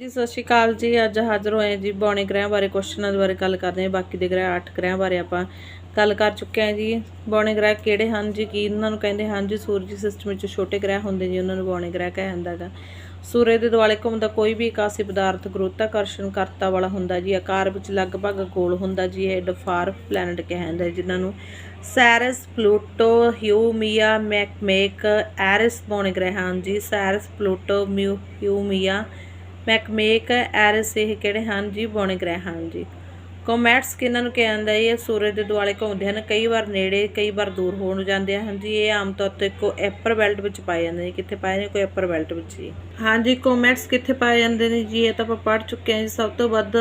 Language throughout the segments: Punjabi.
ਜੀ, ਸਤਿ ਸ਼੍ਰੀ ਅਕਾਲ ਜੀ। ਅੱਜ ਹਾਜ਼ਰ ਹੋਏ ਜੀ ਬੌਣੇ ਗ੍ਰਹਿਆਂ ਬਾਰੇ ਕੁਐਸਚਨਾਂ ਦੇ ਬਾਰੇ ਗੱਲ ਕਰਦੇ ਹਾਂ। ਬਾਕੀ ਦੇ ਗ੍ਰਹਿ 8 ਗ੍ਰਹਿਆਂ ਬਾਰੇ ਆਪਾਂ ਗੱਲ ਕਰ ਚੁੱਕੇ ਹਾਂ ਜੀ। ਬੌਣੇ ਗ੍ਰਹਿ ਕਿਹੜੇ ਹਨ ਜੀ, ਕੀ ਉਹਨਾਂ ਨੂੰ ਕਹਿੰਦੇ ਹਨ ਜੀ? ਸੂਰਜੀ ਸਿਸਟਮ ਵਿੱਚ ਛੋਟੇ ਗ੍ਰਹਿ ਹੁੰਦੇ ਜੀ, ਉਹਨਾਂ ਨੂੰ ਬੌਣੇ ਗ੍ਰਹਿ ਕਿਹਾ ਜਾਂਦਾ ਹੈਗਾ। ਸੂਰਜ ਦੇ ਦੁਆਲੇ ਘੁੰਮਦਾ ਕੋਈ ਵੀ ਇਕਾਸੀ ਪਦਾਰਥ ਗੁਰੂਤਾਕਰਸ਼ਣ ਕਰਤਾ ਵਾਲਾ ਹੁੰਦਾ ਜੀ। ਆਕਾਰ ਵਿੱਚ ਲਗਭਗ ਗੋਲ ਹੁੰਦਾ ਜੀ, ਇਹ ਡਫਾਰ ਪਲੈਨਟ ਕਿਹਾ ਜਾਂਦਾ ਹੈ ਜਿਨ੍ਹਾਂ ਨੂੰ ਸੈਰਸ ਪਲੂਟੋ ਹਿਊਮੀਆ ਮੈਕਮੇਕ ਐਰਿਸ ਬੌਣੇ ਗ੍ਰਹਿ ਹਨ ਜੀ। ਸੈਰਸ ਪਲੂਟੋ ਮਿਊ ਹਿਊਮੀਆ ਮੈਕਮੇਕ ਐਰਸ ਇਹ ਕਿਹੜੇ ਹਨ? ਜੀ, ਬੌਣੇ ਗ੍ਰਹਿ ਹਨ ਜੀ। ਕੋਮੈਟਸ ਕਿਹਨਾਂ ਨੂੰ ਕਿਹਾ ਜਾਂਦਾ ਹੈ? ਇਹ ਸੂਰਜ ਦੇ ਦੁਆਲੇ ਘੁੰਮਦੇ ਹਨ, ਕਈ ਵਾਰ ਨੇੜੇ, ਕਈ ਵਾਰ ਦੂਰ ਹੋਣ ਜਾਂਦੇ ਹਨ ਜੀ। ਇਹ ਆਮ ਤੌਰ ਤੇ ਕੋ ਐਪਰ ਬੈਲਟ ਵਿੱਚ ਪਾਏ ਜਾਂਦੇ ਨੇ ਕਿੱਥੇ ਪਾਏ ਨੇ? ਕੋਈ ਐਪਰ ਬੈਲਟ ਵਿੱਚ ਜੀ। ਹਾਂਜੀ ਕੋਮੈਟਸ ਕਿੱਥੇ ਪਾਏ ਜਾਂਦੇ ਨੇ ਜੀ? ਇਹ ਤਾਂ ਆਪਾਂ ਪੜ੍ਹ ਚੁੱਕੇ ਹਾਂ ਜੀ। ਸਭ ਤੋਂ ਵੱਧ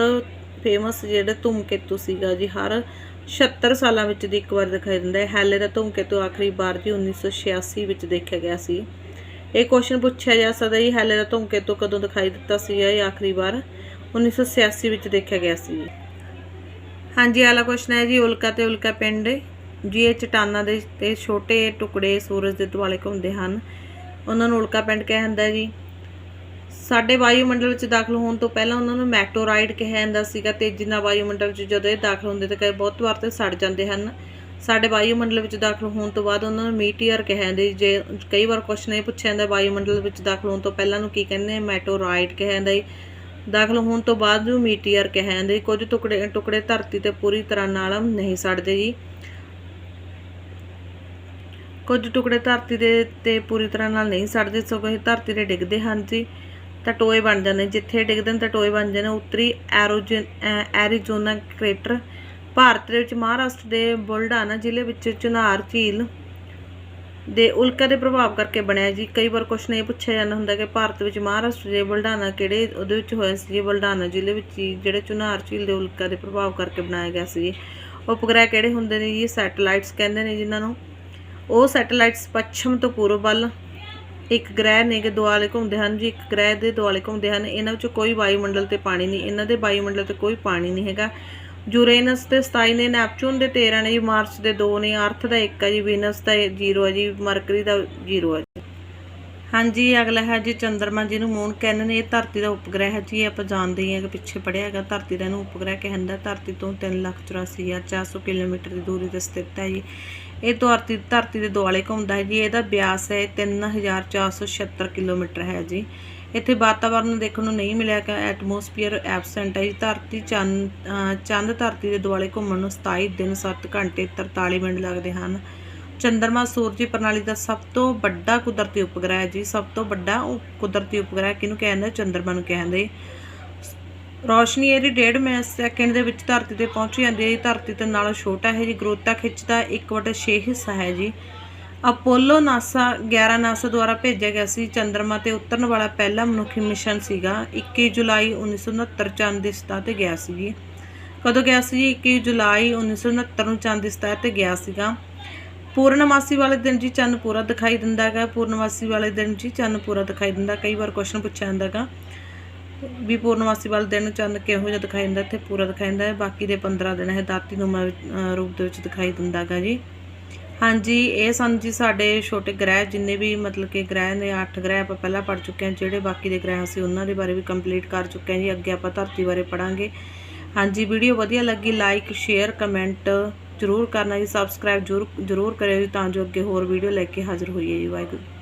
ਫੇਮਸ ਜਿਹੜਾ ਧੂਮਕੇਤੂ ਸੀਗਾ ਜੀ, ਹਰ 76 ਸਾਲਾਂ ਵਿੱਚ ਦੀ ਇੱਕ ਵਾਰ ਦਿਖਾਈ ਦਿੰਦਾ ਹੈ। ਹੈਲੇ ਦਾ ਧੂਮਕੇਤੂ ਆਖਰੀ ਵਾਰ ਜੀ 1986 ਵਿੱਚ ਦੇਖਿਆ ਗਿਆ ਸੀ। ਇਹ ਕੁਐਸਚਨ ਪੁੱਛਿਆ ਜਾ ਸਕਦਾ ਜੀ, ਹੈਲੇ ਦਾ ਧੂਮਕੇਤੂ ਕਦੋਂ ਦਿਖਾਈ ਦਿੱਤਾ ਸੀ ਇਹ ਆਖਰੀ ਵਾਰ? 1986 ਵਿੱਚ ਦੇਖਿਆ ਗਿਆ ਸੀ ਹਾਂਜੀ, ਆਲਾ ਕੁਐਸਚਨ ਹੈ ਜੀ, ਉਲਕਾ ਤੇ ਉਲਕਾ ਪਿੰਡ। ਜੀ, ਇਹ ਚਟਾਨਾਂ ਦੇ ਤੇ ਛੋਟੇ ਟੁਕੜੇ ਸੂਰਜ ਦੇ ਦੁਆਲੇ ਘੁੰਮਦੇ ਹਨ। ਉਹਨਾਂ ਨੂੰ ਉਲਕਾ ਪਿੰਡ ਕਿਹਾ ਜਾਂਦਾ ਜੀ। ਸਾਡੇ ਵਾਯੂਮੰਡਲ ਵਿੱਚ ਦਾਖਲ ਹੋਣ ਤੋਂ ਪਹਿਲਾਂ ਉਹਨਾਂ ਨੂੰ ਮੈਟੋਰਾਈਡ ਕਿਹਾ ਜਾਂਦਾ ਸੀਗਾ ਤੇਜ਼ੀ ਨਾਲ ਵਾਯੂਮੰਡਲ ਵਿੱਚ ਜਦੋਂ ਇਹ ਦਾਖਲ ਹੁੰਦੇ ਤਾਂ ਕਈ ਬਹੁਤ ਵਾਰ ਤੇ ਸੜ ਜਾਂਦੇ ਹਨ। ਸਾਡੇ ਵਾਯੂਮੰਡਲ ਵਿੱਚ ਦਾਖਲ ਹੋਣ ਤੋਂ ਬਾਅਦ ਉਹਨਾਂ ਨੂੰ ਮੀਟੀਅਰ ਕਿਹਾ ਜੇ ਕਈ ਵਾਰ ਕੁਐਸਚਨ ਇਹ ਪੁੱਛਿਆ ਜਾਂਦਾ ਵਾਯੂਮੰਡਲ ਵਿੱਚ ਦਾਖਲ ਹੋਣ ਤੋਂ ਪਹਿਲਾਂ ਨੂੰ ਕੀ ਕਹਿੰਦੇ ਮੈਟੋਰਾਈਡ ਕਿਹਾ ਦਾਖਲ ਹੋਣ ਤੋਂ ਬਾਅਦ ਨੂੰ ਮੀਟੀਅਰ ਕਿਹਾ ਕੁਝ ਟੁਕੜੇ ਟੁਕੜੇ ਧਰਤੀ ਤੇ ਪੂਰੀ ਤਰ੍ਹਾਂ ਨਾਲ ਨਹੀਂ ਸੜਦੇ ਜੀ। ਕੁਝ ਟੁਕੜੇ ਧਰਤੀ ਦੇ, ਤੇ ਪੂਰੀ ਤਰ੍ਹਾਂ ਨਾਲ ਨਹੀਂ ਸੜਦੇ, ਸਗੋਂ ਇਹ ਧਰਤੀ ਤੇ ਡਿੱਗਦੇ ਹਨ ਜੀ। ਤਾਂ ਟੋਏ ਬਣ ਜਾਂਦੇ ਜਿੱਥੇ ਡਿੱਗਦੇ ਨੇ ਤਾਂ ਟੋਏ ਬਣ ਜਾਂਦੇ ਉੱਤਰੀ ਐਰੋਜਨ ਐਰੀਜ਼ੋਨਾ ਕ੍ਰੇਟਰ ਭਾਰਤ ਦੇ ਵਿੱਚ, ਮਹਾਰਾਸ਼ਟਰ ਦੇ ਬੁਲਢਾਣਾ ਜ਼ਿਲ੍ਹੇ ਵਿੱਚ ਚੁਨਾਰ ਝੀਲ ਦੇ ਉਲਕਾ ਦੇ ਪ੍ਰਭਾਵ ਕਰਕੇ ਬਣਿਆ ਜੀ। ਕਈ ਵਾਰ ਕੁਛ ਇਹ ਪੁੱਛਿਆ ਜਾਂਦਾ ਹੁੰਦਾ ਕਿ ਭਾਰਤ ਵਿੱਚ, ਮਹਾਰਾਸ਼ਟਰ ਦੇ ਬੁਲਢਾਣਾ ਕਿਹੜੇ ਉਹਦੇ ਵਿੱਚ ਹੋਇਆ ਸੀ ਜੀ? ਬੁਲਢਾਣਾ ਜ਼ਿਲ੍ਹੇ ਵਿੱਚ ਹੀ ਜਿਹੜੇ ਚੁਨਾਰ ਝੀਲ ਦੇ ਉਲਕਾ ਦੇ ਪ੍ਰਭਾਵ ਕਰਕੇ ਬਣਾਇਆ ਗਿਆ ਸੀ ਉਪਗ੍ਰਹਿ ਕਿਹੜੇ ਹੁੰਦੇ ਨੇ ਜੀ? ਸੈਟੇਲਾਈਟਸ ਕਹਿੰਦੇ ਨੇ ਜਿਨ੍ਹਾਂ ਨੂੰ। ਉਹ ਸੈਟੇਲਾਈਟਸ ਪੱਛਮ ਤੋਂ ਪੂਰਬ ਵੱਲ ਇੱਕ ਗ੍ਰਹਿ ਨੇ ਕਿ ਦੁਆਲੇ ਘੁੰਮਦੇ ਹਨ ਜੀ। ਇੱਕ ਗ੍ਰਹਿ ਦੇ ਦੁਆਲੇ ਘੁੰਮਦੇ ਹਨ। ਇਹਨਾਂ ਵਿੱਚ ਕੋਈ ਵਾਯੂਮੰਡਲ ਤੇ ਪਾਣੀ ਨਹੀਂ, ਇਹਨਾਂ ਦੇ ਵਾਯੂਮੰਡਲ ਤੇ ਕੋਈ ਪਾਣੀ ਨਹੀਂ ਹੈਗਾ। ਯੂਰੇਨਸ ਤੇ 27 ਨੇ ਨੈਪਚੂਨ ਦੇ 13 ਨੇ ਜੀ, ਮਾਰਸ ਦੇ 2 ਨੇ ਅਰਥ ਦਾ 1 ਹੈ ਜੀ, ਵੀਨਸ ਦਾ 0 ਹੈ ਜੀ, ਮਰਕਰੀ ਦਾ 0 ਹੈ ਜੀ। ਹਾਂਜੀ, ਅਗਲਾ ਹੈ ਜੀ ਚੰਦਰਮਾ ਜਿਹਨੂੰ ਮੂਨ ਕਹਿੰਦੇ ਨੇ। ਇਹ ਧਰਤੀ ਦਾ ਉਪਗ੍ਰਹਿ ਹੈ ਜੀ। ਇਹ ਆਪਾਂ ਜਾਣਦੇ ਹੀ ਹਾਂ ਕਿ ਪਿੱਛੇ ਪੜਿਆ ਹੈਗਾ, ਧਰਤੀ ਦਾ ਇਹਨੂੰ ਉਪਗ੍ਰਹਿ ਕਹਿੰਦਾ। ਧਰਤੀ ਤੋਂ 384400 ਕਿਲੋਮੀਟਰ ਦੀ ਦੂਰੀ ਤੇ ਸਥਿਤ ਹੈ ਜੀ। ਇਹ ਧਰਤੀ ਧਰਤੀ ਦੇ ਦੁਆਲੇ ਘੁੰਮਦਾ ਹੈ ਜੀ। ਇਹਦਾ ਵਿਆਸ ਹੈ 3476 ਕਿਲੋਮੀਟਰ ਹੈ ਜੀ। ਇੱਥੇ ਵਾਤਾਵਰਨ ਦੇਖਣ ਨੂੰ ਨਹੀਂ ਮਿਲਿਆ ਕਿ ਐਟਮੋਸਫੀਅਰ ਐਬਸੈਂਟ ਹੈ ਜੀ। ਧਰਤੀ ਚੰਦ ਚੰਦ ਧਰਤੀ ਦੇ ਦੁਆਲੇ ਘੁੰਮਣ ਨੂੰ 27 ਦਿਨ 7 ਘੰਟੇ 43 ਮਿੰਟ ਲੱਗਦੇ ਹਨ। ਚੰਦਰਮਾ ਸੂਰਜੀ ਪ੍ਰਣਾਲੀ ਦਾ ਸਭ ਤੋਂ ਵੱਡਾ ਕੁਦਰਤੀ ਉਪਗ੍ਰਹਿ ਹੈ ਜੀ। ਸਭ ਤੋਂ ਵੱਡਾ ਉਹ ਕੁਦਰਤੀ ਉਪਗ੍ਰਹਿ ਕਿਹਨੂੰ ਕਹਿੰਦੇ? ਚੰਦਰਮਾ ਨੂੰ ਕਹਿੰਦੇ। ਰੋਸ਼ਨੀ ਇਹਦੀ ਡੇਢ ਮੈਂ ਸੈਕਿੰਡ ਦੇ ਵਿੱਚ ਧਰਤੀ ਤੇ ਪਹੁੰਚ ਜਾਂਦੀ ਹੈ ਜੀ। ਧਰਤੀ ਤੋਂ ਨਾਲੋਂ ਛੋਟਾ ਹੈ ਜੀ। ਗੁਰੂਤਾ ਖਿੱਚ ਦਾ 1/6 ਹਿੱਸਾ ਹੈ ਜੀ। ਅਪੋਲੋ ਨਾਸਾ 11 ਨਾਸਾ ਦੁਆਰਾ ਭੇਜਿਆ ਗਿਆ ਸੀ। ਚੰਦਰਮਾ ਤੇ ਉਤਰਨ ਵਾਲਾ ਪਹਿਲਾ ਮਨੁੱਖੀ ਮਿਸ਼ਨ ਸੀਗਾ। 21 ਜੁਲਾਈ 1969 ਚੰਦ ਦੀ ਸਤਹ ਤੇ ਗਿਆ ਸੀ ਜੀ। ਕਦੋਂ ਗਿਆ ਸੀ ਜੀ? 21 ਜੁਲਾਈ 1969 ਨੂੰ ਚੰਦ ਦੀ ਸਤਹ ਤੇ ਗਿਆ ਸੀਗਾ। ਪੂਰਨਮਾਸੀ ਵਾਲੇ ਦਿਨ ਜੀ ਚੰਨ ਪੂਰਾ ਦਿਖਾਈ ਦਿੰਦਾ ਹੈਗਾ। ਪੂਰਨਮਾਸੀ ਵਾਲੇ ਦਿਨ ਜੀ ਚੰਨ ਪੂਰਾ ਦਿਖਾਈ ਦਿੰਦਾ। ਕਈ ਵਾਰ ਕੁਐਸਚਨ ਪੁੱਛਿਆ ਜਾਂਦਾ ਹੈਗਾ ਵੀ ਪੂਰਨਮਾਸੀ ਵਾਲੇ ਦਿਨ ਚੰਨ ਕਿਹੋ ਜਿਹਾ ਦਿਖਾਈ ਦਿੰਦਾ, ਇੱਥੇ ਪੂਰਾ ਦਿਖਾਈ ਦਿੰਦਾ ਹੈ। ਬਾਕੀ ਦੇ 15 ਦਿਨ ਇਹ ਦਾਤੀ ਨੂਮਾ ਰੂਪ ਦੇ ਵਿੱਚ ਦਿਖਾਈ ਦਿੰਦਾ ਹੈਗਾ ਜੀ। ਹਾਂਜੀ, ਇਹ ਸਨ ਜੀ ਸਾਡੇ ਛੋਟੇ ਗ੍ਰਹਿ, ਜਿੰਨੇ ਵੀ ਮਤਲਬ ਕਿ ਗ੍ਰਹਿ ਨੇ 8 ਗ੍ਰਹਿ ਆਪਾਂ ਪਹਿਲਾਂ ਪੜ ਚੁੱਕੇ ਹਾਂ, ਜਿਹੜੇ ਬਾਕੀ ਦੇ ਗ੍ਰਹਿ ਅਸੀਂ ਉਹਨਾਂ ਦੇ ਬਾਰੇ ਵੀ ਕੰਪਲੀਟ ਕਰ ਚੁੱਕੇ ਹਾਂ ਜੀ। ਅੱਗੇ ਆਪਾਂ ਧਰਤੀ ਬਾਰੇ ਪੜਾਂਗੇ ਹਾਂਜੀ, ਵੀਡੀਓ ਵਧੀਆ ਲੱਗੀ ਲਾਈਕ ਸ਼ੇਅਰ ਕਮੈਂਟ ਜ਼ਰੂਰ ਕਰਨਾ ਜੀ ਸਬਸਕ੍ਰਾਈਬ ਜ਼ਰੂਰ ਜ਼ਰੂਰ ਕਰਿਓ ਜੀ, ਤਾਂ ਜੋ ਅੱਗੇ ਹੋਰ ਵੀਡੀਓ ਲੈ ਕੇ ਹਾਜ਼ਰ ਹੋਈਏ ਜੀ, ਵਾਹਿਗੁਰੂ।